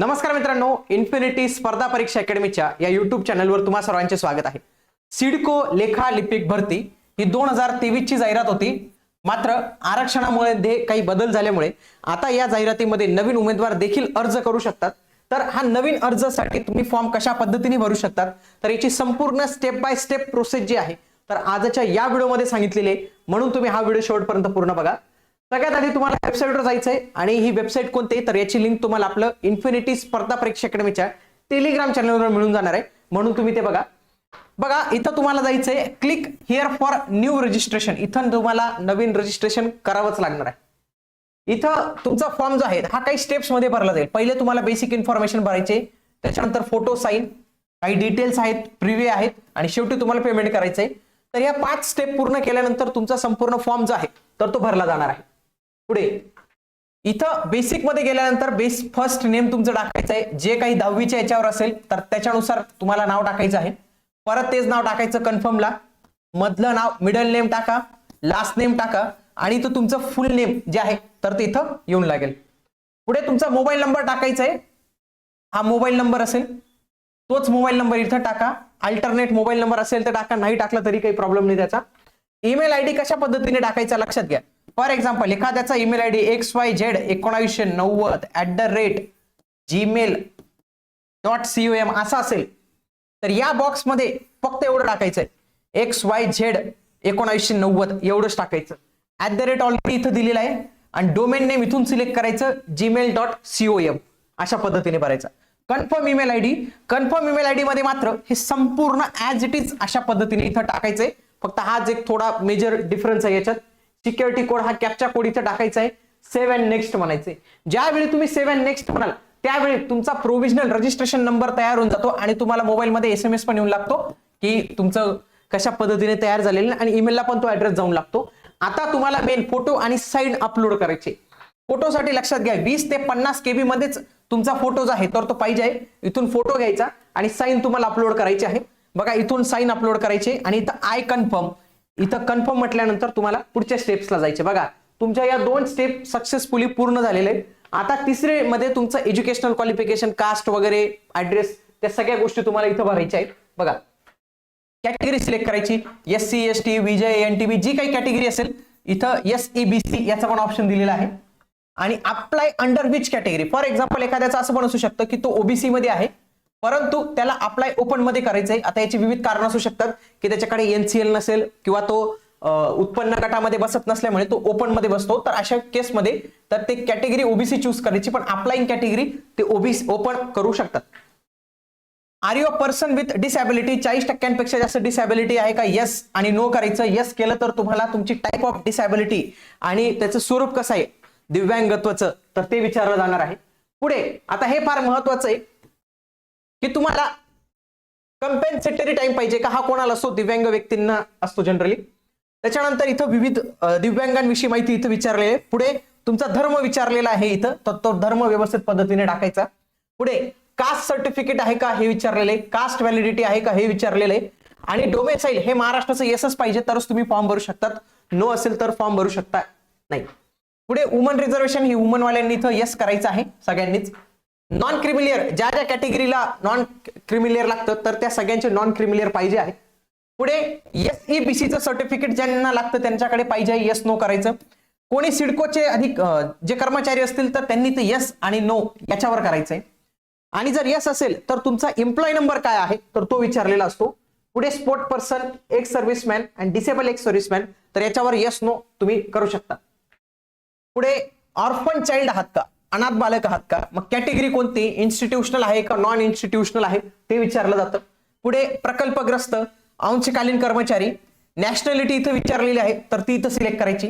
नमस्कार मित्रांनो इन्फिनिटी स्पर्धा परीक्षा अकॅडमीच्या या युट्यूब चॅनलवर तुम्हा सर्वांचे स्वागत आहे. सिडको लेखा लिपिक भरती ही दोन हजार तेवीस ची जाहिरात होती. मात्र आरक्षणामुळे काही बदल झाल्यामुळे आता या जाहिरातीमध्ये नवीन उमेदवार देखील अर्ज करू शकतात. तर हा नवीन अर्जासाठी तुम्ही फॉर्म कशा पद्धतीने भरू शकतात? तर याची संपूर्ण स्टेप बाय स्टेप प्रोसेस जी आहे तर आजच्या या व्हिडिओमध्ये सांगितलेली आहे. म्हणून तुम्ही हा व्हिडिओ शेवटपर्यंत पूर्ण बघा. सगळ्यात आधी तुम्हाला वेबसाईटवर जायचंय आणि ही वेबसाईट कोणती आहे? तर याची लिंक तुम्हाला आपलं इन्फिनिटी स्पर्धा परीक्षा अकॅडमीच्या टेलिग्राम चॅनलवर मिळून जाणार आहे. म्हणून तुम्ही ते बघा. बघा इथं तुम्हाला जायचंय. Click here for new registration इथं तुम्हाला नवीन रजिस्ट्रेशन करावंच लागणार आहे. इथं तुमचा फॉर्म जो आहे हा काही स्टेप्समध्ये भरला जाईल. पहिले तुम्हाला बेसिक इन्फॉर्मेशन भरायचे. त्याच्यानंतर फोटो साईन काही डिटेल्स आहेत प्रिव्ह्यू आहेत आणि शेवटी तुम्हाला पेमेंट करायचंय. तर या पाच स्टेप पूर्ण केल्यानंतर तुमचा संपूर्ण फॉर्म जो आहे तर तो भरला जाणार आहे. पुढे. इथं बेसिकमध्ये गेल्यानंतर बेस फर्स्ट नेम तुमचं टाकायचं आहे. जे काही दहावीच्या याच्यावर असेल तर त्याच्यानुसार तुम्हाला नाव टाकायचं आहे. परत तेच नाव टाकायचं कन्फर्मला मधलं नाव मिडल नेम टाका. लास्ट नेम टाका. आणि तो तुमचं फुल नेम जे आहे तर ते इथं येऊन लागेल. पुढे तुमचा मोबाईल नंबर टाकायचा आहे. हा मोबाईल नंबर असेल. तोच मोबाईल नंबर इथं टाका. अल्टरनेट मोबाईल नंबर असेल तर टाका. नाही टाकला तरी काही प्रॉब्लेम नाही त्याचा. ईमेल आयडी कशा पद्धतीने टाकायचा लक्षात घ्या. फॉर एक्झाम्पल एखाद्याचा email ID X Y Z एकोणावीसशे नव्वद at the rate Gmail dot C O M असा असेल तर या बॉक्समध्ये फक्त एवढं टाकायचं आहे एक्स वाय झेड एकोणावीसशे नव्वद एवढंच टाकायचं. ऍट द रेट ऑलरेडी इथं दिलेलं आहे आणि डोमेन नेम इथून सिलेक्ट करायचं Gmail dot C O M अशा पद्धतीने भरायचं. Confirm email ID confirm email ID मध्ये मात्र हे संपूर्ण ऍज इट इज अशा पद्धतीने इथं टाकायचंय. फक्त हाच एक थोडा मेजर डिफरन्स आहे याच्यात. सिक्युरिटी कोड हा कॅपच्या कोड इथं टाकायचा आहे. सेव्ह अँड नेक्स्ट म्हणायचे ज्यावेळी तुम्ही सेव्ह अँड नेक्स्ट म्हणाल त्यावेळी तुमचा प्रोव्हिजनल रजिस्ट्रेशन नंबर तयार होऊन जातो आणि तुम्हाला मोबाईलमध्ये एस एम एस पण येऊन लागतो की तुमचं कशा पद्धतीने तयार झालेलं आणि ईमेलला पण तो ऍड्रेस जाऊन लागतो. आता तुम्हाला मेन फोटो आणि साईड अपलोड करायचे. फोटोसाठी लक्षात घ्या वीस ते पन्नास केबी मध्येच तुमचा फोटो जो आहे तर तो पाहिजे आहे. इथून फोटो घ्यायचा आणि साईन तुम्हाला अपलोड करायची आहे. बघा इथून साईन अपलोड करायचे आणि इथं आय कन्फर्म इथं कन्फर्म म्हटल्यानंतर तुम्हाला पुढच्या स्टेप्सला जायचे. बघा तुमच्या या दोन स्टेप सक्सेसफुली पूर्ण झालेले आहेत. आता तिसरे मध्ये तुमचं एज्युकेशनल क्वालिफिकेशन कास्ट वगैरे ऍड्रेस त्या सगळ्या गोष्टी तुम्हाला इथं भरायच्या आहेत. बघा कॅटेगरी सिलेक्ट करायची. S C S T V J N T B जी काही कॅटेगरी असेल इथं एस ई बी सी याचा पण ऑप्शन दिलेला आहे. आणि apply under which category for example एखाद्याचं असं पण असू शकतं की तो ओबीसी मध्ये आहे. परंतु त्याला अप्लाय ओपनमध्ये करायचंय. आता याची विविध कारण असू शकतात की त्याच्याकडे एनसीएल नसेल किंवा तो उत्पन्न गटामध्ये बसत नसल्यामुळे तो ओपनमध्ये बसतो. तर अशा केसमध्ये तर ते कॅटेगरी ओबीसी चूज करायची पण अप्लाइंग कॅटेगरी ते ओबीसी ओपन करू शकतात. Are you a person with disability चाळीस टक्क्यांपेक्षा जास्त डिसॅबिलिटी आहे का? येस आणि नो करायचं. येस केलं तर तुम्हाला तुमची टाईप ऑफ डिसॅबिलिटी आणि त्याचं स्वरूप कसं आहे? दिव्यांगत्वाचं. तर ते विचारलं जाणार आहे. पुढे आता हे फार महत्वाचं आहे. की तुम्हाला कंपेन्सेटरी टाइम पाहिजे का? हा कोणाला? असतो दिव्यांग व्यक्तींना असतो जनरली त्याच्यानंतर इथं विविध दिव्यांगांविषयी माहिती इथं विचारलेली आहे. पुढे तुमचा धर्म विचारलेला आहे इथं. तर तो धर्म व्यवस्थित पद्धतीने टाकायचा. पुढे कास्ट सर्टिफिकेट आहे का? हे विचारलेले कास्ट व्हॅलिडिटी आहे का? हे विचारलेले आहे. आणि डोमेसाईल हे महाराष्ट्राचं येसच पाहिजे तरच तुम्ही फॉर्म भरू शकतात. नो असेल तर फॉर्म भरू शकता नाही. पुढे वुमन रिझर्वेशन ही वुमनवाल्यांनी इथं येस करायचं आहे सगळ्यांनीच. नॉन क्रिमिलियर ज्या ज्या कॅटेगरीला नॉन क्रिमिलियर लागतं तर त्या सगळ्यांचे नॉन क्रिमिलियर पाहिजे आहे. पुढे एस ई बी सीचं सर्टिफिकेट ज्यांना लागतं त्यांच्याकडे पाहिजे येस नो करायचं. कोणी सिडकोचे अधिक जे कर्मचारी असतील तर त्यांनी ते येस आणि नो याच्यावर करायचंय आणि जर येस असेल तर तुमचा एम्प्लॉय नंबर काय आहे तर तो विचारलेला असतो. पुढे स्पोर्ट पर्सन एक सर्व्हिसमॅन आणि डिसेबल एक सर्व्हिसमॅन तर याच्यावर येस नो तुम्ही करू शकता. पुढे ऑर्फन चाइल्ड आहात का अनाथ बालक आहात का? मग कॅटेगरी कोणती? इन्स्टिट्यूशनल आहे का नॉन इन्स्टिट्यूशनल आहे? ते विचारलं जातं. पुढे प्रकल्पग्रस्त अंशकालीन कर्मचारी नॅशनॅलिटी इथं विचारलेली आहे तर ती इथं सिलेक्ट करायची.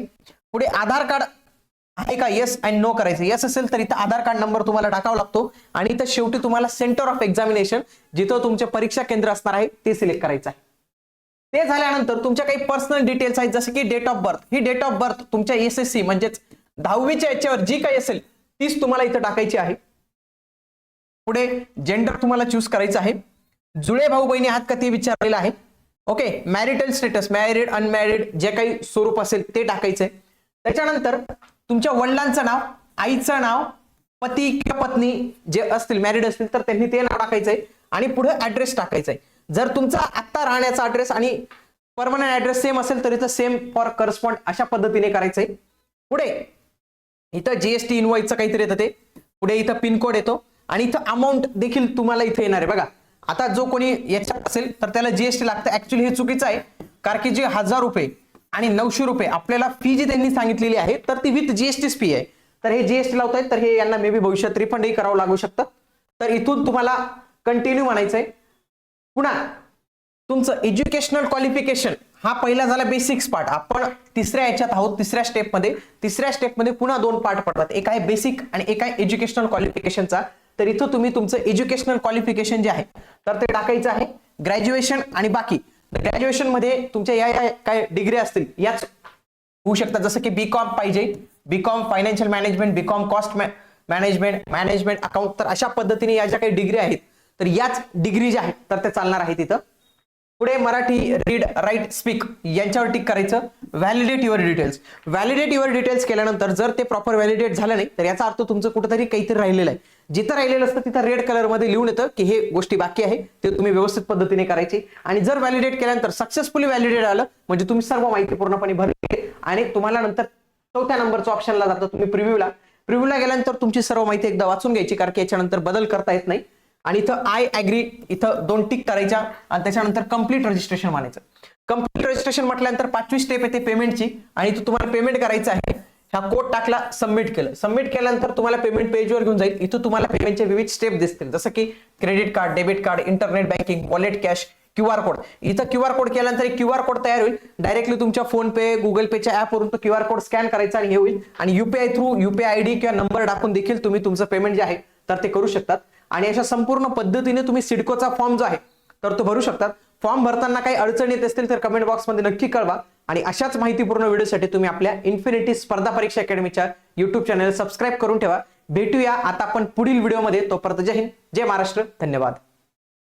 पुढे आधार कार्ड आहे का? येस अँड नो करायचं. येस असेल तर इथं आधार कार्ड नंबर तुम्हाला टाकावा लागतो. आणि इथं शेवटी तुम्हाला सेंटर ऑफ एक्झामिनेशन जिथं तुमचे परीक्षा केंद्र असणार आहे ते सिलेक्ट करायचं आहे. ते झाल्यानंतर तुमच्या काही पर्सनल डिटेल्स आहेत जसं की डेट ऑफ बर्थ ही डेट ऑफ बर्थ तुमच्या एस एस सी म्हणजेच दहावीच्या याच्यावर जी काही असेल तीच तुम्हाला इथं टाकायची आहे. पुढे जेंडर तुम्हाला चूज करायचं आहे. जुळे भाऊ बहिणी आहात का ते विचारलेलं आहे. Okay marital status married unmarried जे काही स्वरूप असेल ते टाकायचंय. त्याच्यानंतर तुमच्या वडिलांचं नाव आईचं नाव पती किंवा पत्नी जे असतील मॅरिड असतील तर त्यांनी ते नाव टाकायचंय. आणि पुढे ऍड्रेस टाकायचा आहे जर तुमचा आत्ता राहण्याचा ऍड्रेस आणि परमनंट ऍड्रेस सेम असेल तर इथं सेम फॉर करस्पॉन्ड अशा पद्धतीने करायचंय. पुढे इथं जीएसटी इनवॉइसचं काहीतरी येतं ते. पुढे इथं पिनकोड येतो. आणि इथं अमाऊंट देखील तुम्हाला इथे येणार आहे. बघा आता जो कोणी याच्यात असेल तर त्याला जीएसटी लागतं. ऍक्च्युली हे चुकीचं आहे. कारण की जे हजार रुपये आणि नऊशे रुपये आपल्याला फी जी त्यांनी सांगितलेली आहे तर ती विथ जीएसटीच फी आहे. तर हे जीएसटी लावतायत तर हे यांना मे बी भविष्यात रिफंडही करावं लागू शकतं. तर इथून तुम्हाला कंटिन्यू म्हणायचंय. पुन्हा तुमचं एज्युकेशनल क्वालिफिकेशन हा पहिला झाला बेसिक्स पार्ट आपण तिसऱ्या याच्यात आहोत तिसऱ्या स्टेपमध्ये तिसऱ्या स्टेपमध्ये पुन्हा दोन पार्ट पडतात. एक आहे बेसिक आणि एक आहे एज्युकेशनल क्वालिफिकेशनचा तर इथं तुम्ही तुमचं एज्युकेशनल क्वालिफिकेशन जे आहे तर ते टाकायचं आहे. ग्रॅज्युएशन आणि बाकी. ग्रॅज्युएशनमध्ये तुमच्या या या काय डिग्री असतील याच होऊ शकतात. जसं की बीकॉम पाहिजे. BCom financial management BCom cost management management account तर अशा पद्धतीने या ज्या काही डिग्री आहेत तर याच डिग्री ज्या आहेत तर त्या चालणार आहेत तिथं. पुढे मराठी रीड राईट स्पीक यांच्यावर टिक करायचं. Validate your details validate your details केल्यानंतर जर ते प्रॉपर व्हॅलिडेट झालं नाही तर याचा अर्थ तुमचं कुठेतरी काहीतरी राहिलेलं आहे. जिथं राहिलेलं असतं तिथं रेड कलरमध्ये लिहून येतं की हे गोष्टी बाकी आहे ते तुम्ही व्यवस्थित पद्धतीने करायचे. आणि जर व्हॅलिडेट केल्यानंतर सक्सेसफुली व्हॅलिडेट आलं म्हणजे तुम्ही सर्व माहिती पूर्णपणे भरली आणि तुम्हाला नंतर चौथ्या नंबरच्या ऑप्शनला जातं तुम्ही प्रिव्ह्यूला प्रिव्ह्यूला गेल्यानंतर तुमची सर्व माहिती एकदा वाचून घ्यायची कारण की याच्यानंतर बदल करता येत नाही. आणि इथं आय ऍग्री इथं दोन टिक करायच्या आणि त्याच्यानंतर कंप्लीट रजिस्ट्रेशन म्हणायचं कंप्लीट रजिस्ट्रेशन म्हटल्यानंतर पाचवी स्टेप येते पेमेंटची आणि इथं तुम्हाला पेमेंट करायचं आहे. हा कोड टाकला सबमिट केलं. सबमिट केल्यानंतर तुम्हाला पेमेंट पेजवर घेऊन जाईल. इथं तुम्हाला पेमेंटचे विविध स्टेप दिसतील. जसं की credit card debit card internet banking wallet cash Q R code इथं क्यू आर कोड केल्यानंतर एक क्यू आर कोड तयार होईल. डायरेक्टली तुमच्या फोन पे गुगल पेच्या ऍपवरून तो क्यू आर कोड स्कॅन करायचा आणि हे होईल. आणि युपीआय थ्रू युपीआय आयडी किंवा नंबर टाकून देखील तुम्ही तुमचं पेमेंट जे आहे तर ते करू शकतात. आणि अशा संपूर्ण पद्धतीने तुम्ही सिडकोचा फॉर्म जो आहे तर तो भरू शकतात. फॉर्म भरताना काही अडचण येत असतील तर कमेंट बॉक्समध्ये नक्की कळवा. आणि अशाच माहितीपूर्ण व्हिडिओसाठी तुम्ही आपल्या इन्फिनिटी स्पर्धा परीक्षा अकॅडमीच्या युट्यूब चॅनल सबस्क्राईब करून ठेवा. भेटूया आता आपण पुढील व्हिडिओमध्ये. तोपर्यंत जय हिंद जय महाराष्ट्र. धन्यवाद.